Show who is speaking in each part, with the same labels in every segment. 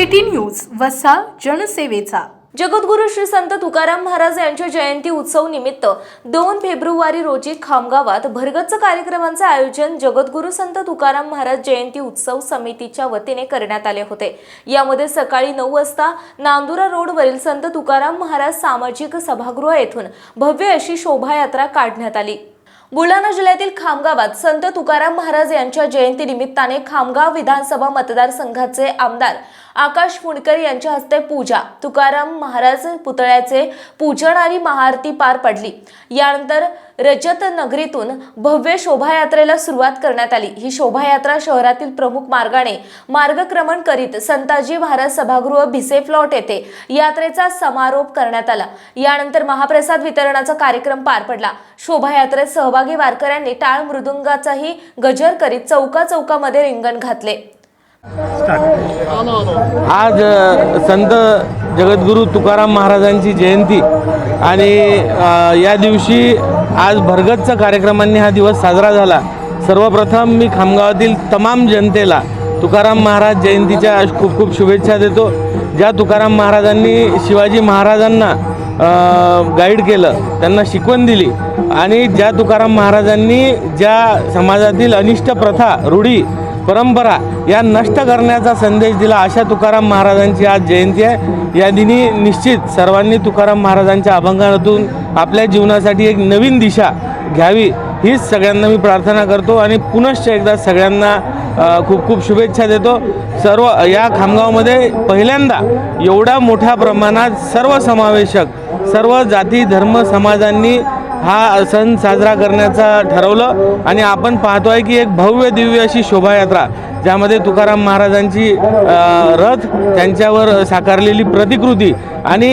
Speaker 1: City news वसा जनसेवेचा.
Speaker 2: जगद्गुरु श्री संत तुकाराम महाराज यांच्या जयंती उत्सव निमित्त दोन फेब्रुवारी रोजी खामगावात भरगच्च कार्यक्रमांचे आयोजन जगद्गुरु संत तुकाराम महाराज जयंती उत्सव समितीच्या वतीने करण्यात आले होते. यामध्ये सकाळी नऊ वाजता नांदुरा रोडवरील संत तुकाराम महाराज सामाजिक सभागृह येथून भव्य अशी शोभायात्रा काढण्यात आली. बुलढाणा जिल्ह्यातील खामगावात संत तुकाराम महाराज यांच्या जयंती निमित्ताने खामगाव विधानसभा मतदारसंघाचे आमदार आकाश फुंडकर यांच्या हस्ते पूजा. तुकाराम महाराज पुतळ्याचे पूजन आणि महाआरती पार पडली. यानंतर रजत नगरीतून भव्य शोभायात्रेला सुरुवात करण्यात आली. ही शोभायात्रा शहरातील प्रमुख मार्गाने मार्गक्रमण करीत संताजी महाराज सभागृह भिसे प्लॉट येथे यात्रेचा समारोप करण्यात आला. यानंतर महाप्रसाद वितरणाचा कार्यक्रम पार पडला. शोभायात्रेत सहभागी वारकऱ्यांनी टाळ मृदुंगाचाही गजर करीत चौका चौकामध्ये रिंगण घातले.
Speaker 3: आज संत जगद्गुरू तुकाराम महाराजांची जयंती आणि या दिवशी आज भरगतचा कार्यक्रमांनी हा दिवस साजरा झाला. सर्वप्रथम मी खामगावातील तमाम जनतेला तुकाराम महाराज जयंतीच्या खूप खूप शुभेच्छा देतो. ज्या तुकाराम महाराजांनी शिवाजी महाराजांना गाईड केलं त्यांना शिकवण दिली आणि ज्या तुकाराम महाराजांनी ज्या समाजातील अनिष्ट प्रथा रूढी परंपरा या नष्ट करण्याचा संदेश दिला अशा तुकाराम महाराजांची आज जयंती आहे. या दिनी निश्चित सर्वांनी तुकाराम महाराजांच्या अभंगातून आपल्या जीवनासाठी एक नवीन दिशा घ्यावी हीच सगळ्यांना मी प्रार्थना करतो आणि पुनश्च एकदा सगळ्यांना खूप खूप शुभेच्छा देतो. सर्व या खामगावमध्ये पहिल्यांदा एवढ्या मोठ्या प्रमाणात सर्व समावेशक सर्व जाती धर्म समाजांनी हा सण साजरा करण्याचा ठरवलं आणि आपण पाहतोय की एक भव्य दिव्य अशी शोभायात्रा ज्यामध्ये तुकाराम महाराजांची रथ त्यांच्यावर साकारलेली प्रतिकृती आणि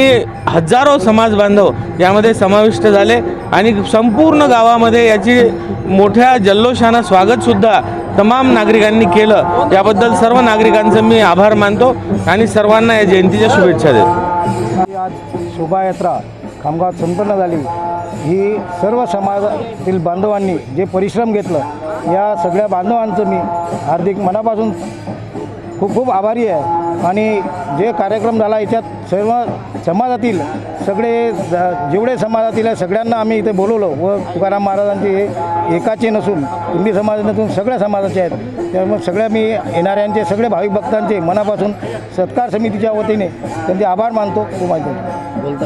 Speaker 3: हजारो समाज बांधव यामध्ये समाविष्ट झाले आणि संपूर्ण गावामध्ये याची मोठ्या जल्लोषानं स्वागतसुद्धा तमाम नागरिकांनी केलं. याबद्दल सर्व नागरिकांचं मी आभार मानतो आणि सर्वांना या जयंतीच्या शुभेच्छा देतो.
Speaker 4: आज शोभायात्रा कामगार संपन्न झाली. ही सर्व समाजातील बांधवांनी जे परिश्रम घेतलं या सगळ्या बांधवांचं मी हार्दिक मनापासून खूप खूप आभारी आहे. आणि जे कार्यक्रम झाला याच्यात सर्व समाजातील सगळे ज- जेवढे समाजातील आहे सगळ्यांना आम्ही इथे बोलवलं. व तुकाराम महाराजांचे हे एकाचे नसून कुंभी समाज नसून सगळ्या समाजाचे आहेत. त्यामुळे सगळ्या मी येणाऱ्यांचे सगळे भाविक भक्तांचे मनापासून सत्कार समितीच्या वतीने त्यांचे आभार मानतो. खूप माहिती